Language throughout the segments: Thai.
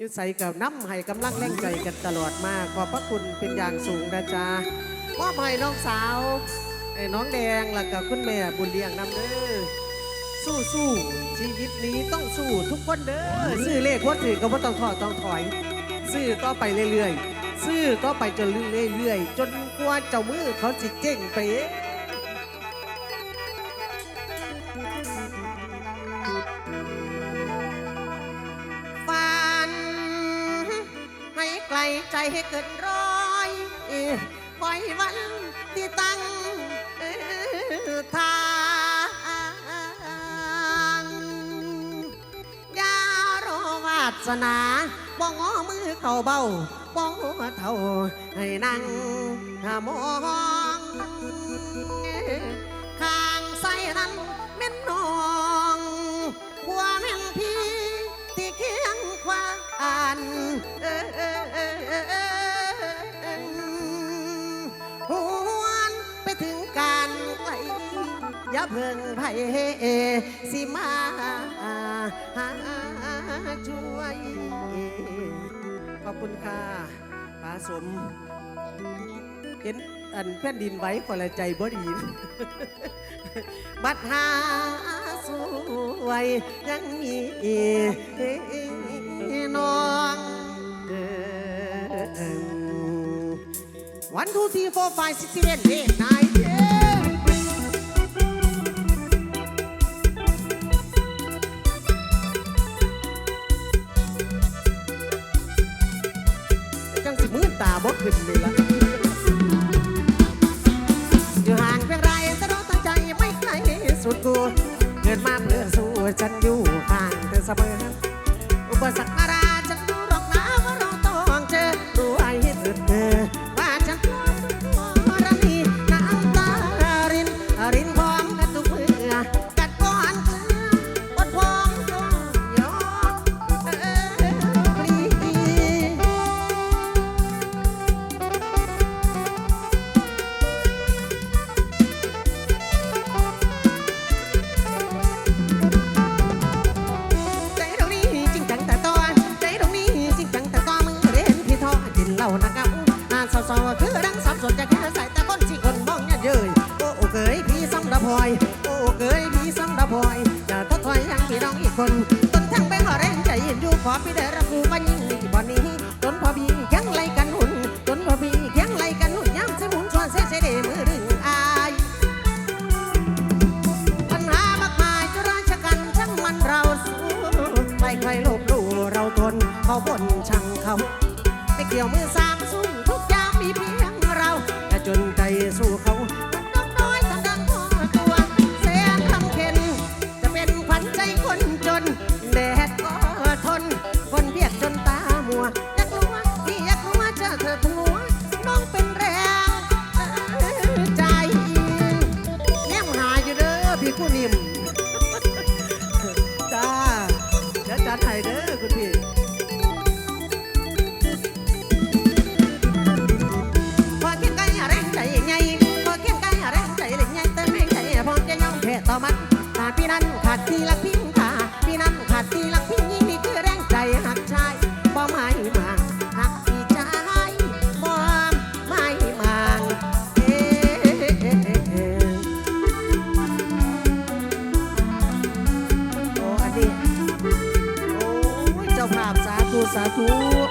ยุใส่กับน้ำให้กำลังแรงใจกันตลอดมากขอบพระคุณเป็นอย่างสูงนะจ๊ะมอบให้น้องสาวไอ้น้องแดงหลักกับคุณแม่บุญเลี้ยงนำเด้อสู้สู้ชีวิตนี้ต้องสู้ทุกคนเด้อซื้อเลขว่าถือก็ว่ต้องถอดต้องถอย ซื้อต่อไปเรื่อยๆซื้อต่อไปจนเรื่อยๆจนกว่าเจ้ามือเขาจิเก่งไป ใจให้เกิดร้อยปล่อยวันที่ตั้งทางย่ารอวาสนาบ้องมือเข่าเบาบ้องเท่าให้นั่งหามอง เพิ่งไผ่สิมาหาช่วย ขอบคุณค่ะป้าสม เห็นอันแผ่นดินไว้ก็ละใจบ่ดี บัดหาสวยยังมีน้องเดินวันทูทีโฟไฟซิเวนเดนายเึ้นเลยละอยู่ห่างเพียงไรแต่เราตั้งใจไม่ไกลสุดกูเกิดมาเพื่อสู้ฉันอยู่ห่างแต่เสมออุปสรรคอะไร tua.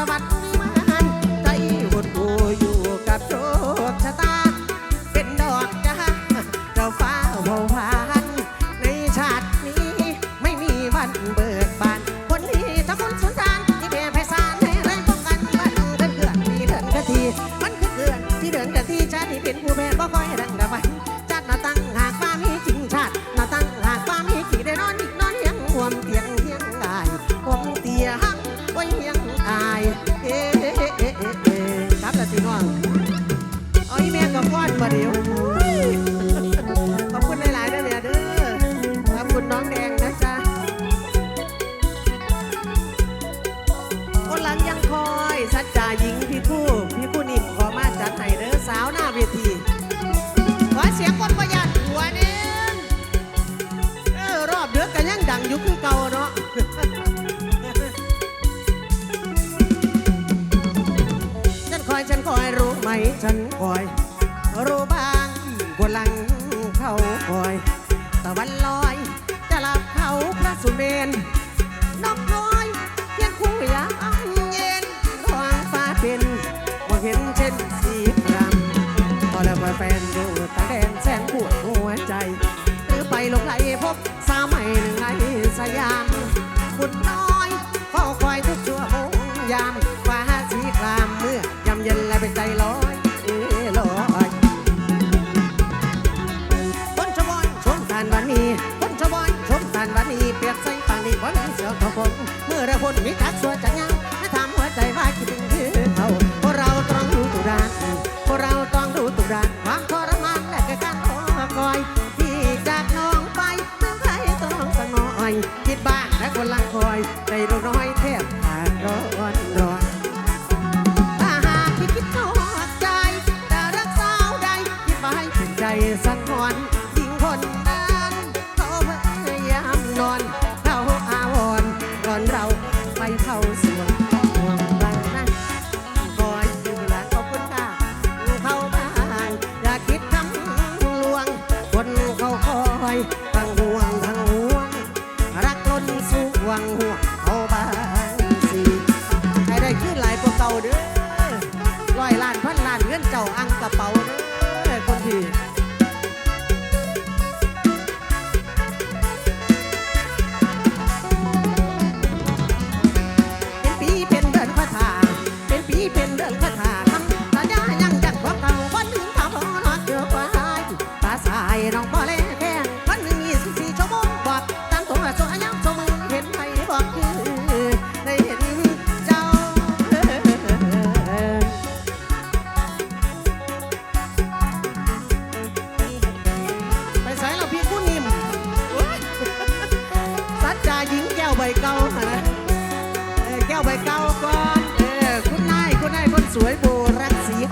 สวัสดิ์มานใจหดหูอยู่กับโชคชะตา เป็นดอกจ้าเจ้าฟ้าเบาหวานในชาตินี้ไม่มีวันเบิกบาน คนนี้ถ้าคนสนสารที่แผ่ไพศาลให้แรงป้องกันวันเดินเกือนที่เดินกะทีมันคือเกือนที่เดินกะทีชาติเป็นผู้แพ้บ่คอยดังดะวันชาติหน้าตั้งหากฟ้ามีจริงชาติหน้าตั้งหากฟ้ามีขี่ได้นอนอีกนอนเลี้ยงห่วมเตียงเฮียงอายห่วมเตียงไว้เฮียง ดังยู่คือเก่าเนาะฉันคอยฉันคอยรู้ไหมฉันคอย รู้บ้างกวลังเขาคอยตะวันลอยจะหลับเขาพระสุเมนนกน้อยเพียงคู่ยามเย็นทองฟ้าเป็นมองเห็นเช่นสีครามพอแล้วว่าแฟนอยู่ตาแดนแสนปวดหัวใจหรือไปหลงไหลพบสาวใหม่หนึ่ง สยามบุญน้อยเฝ้าคอยทุกชั่วโมงยามฟ้าสีครามเมื่อยำเย็นแล้วไปใจลอยเอลอยคนชะบอยชมทานวันนี้คนชะบอยชมทานวันนี้เปียกใส่ปางนี้บนเสือเขาผมเมื่อระพนมีทักสวยจังยัง ทั้งห่วงทั้งห่วง รักล้นสู่หวังห่วงเขาบางสิให้ได้ขึ้นหลายกว่าเก่าเด้อร้อยล้านพันล้านเงินเจ้าอังกระเป๋าเด้อคนที่นปีเป็นเดือนพระธ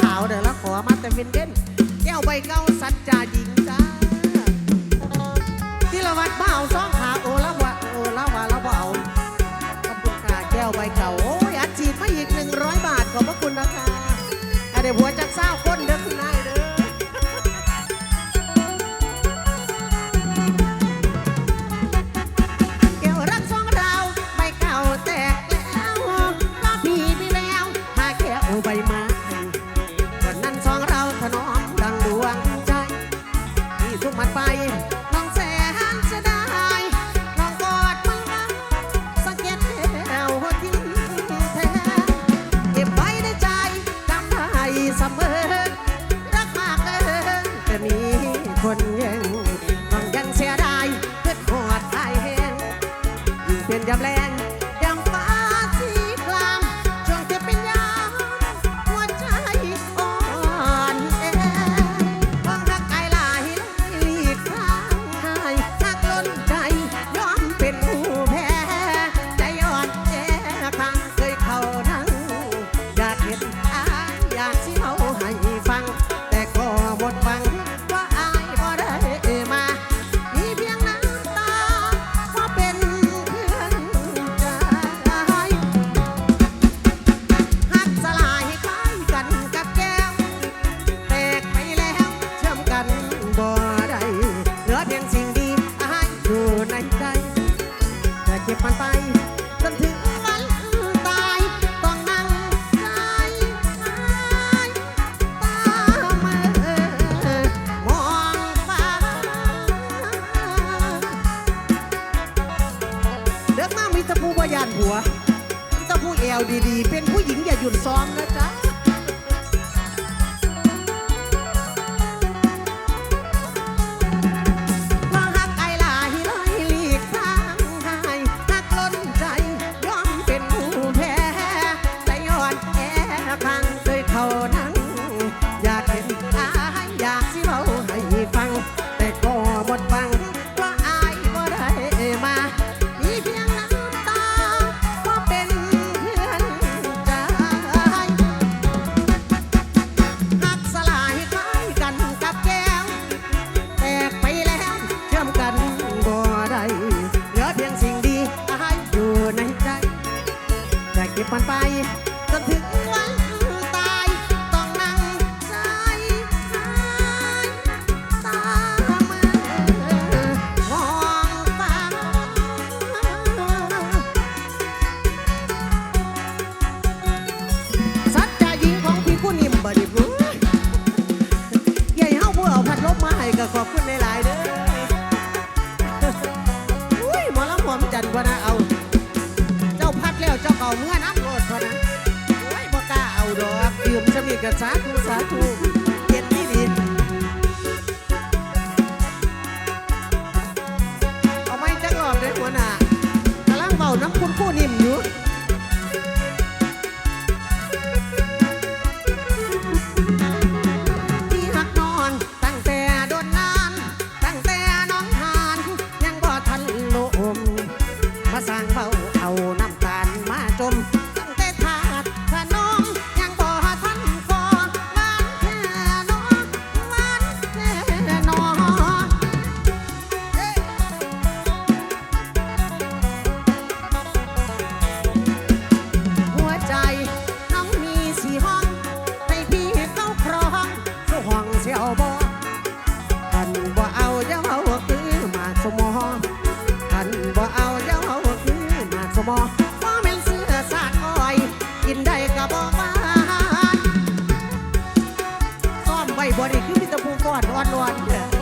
ขาวเดี๋ยวแล้วขอมาแต่เป็นเด่นแก้วใบเก้าสัจจาหญิงจ้าที่ละวัดเบาสองขาโอละวะโอละวะละเบาขอบคุณค่ะแก้วใบเก่าโอ้ยอัดฉีดมาอีกหนึ่งร้อยบาทขอบพระคุณนะคะอะเดี๋ยวหัวจักเศร้าคนเด้อคุณนเด้อานผัวเจ้าผู้เอวดีๆ เป็นผู้หญิงอย่าหยุดซ้อมนะจ๊ะ คุณผู้นิ่มอยู่ ว้บอดี้คือพี่ตะพูฟอดอ่อนๆเด้อ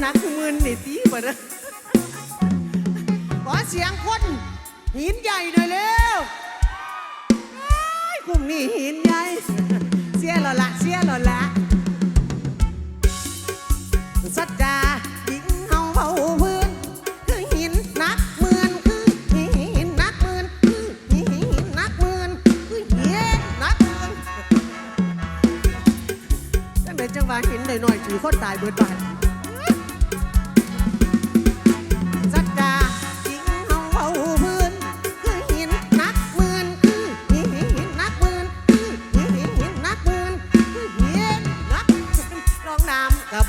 หนักมือนนี่ตีบ่นะขอเสียงคนหินใหญ่หน่อยเร็วขุ้มนี้หินใหญ่ เสียหล่อละเสียหล่อละ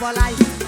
บ่ไห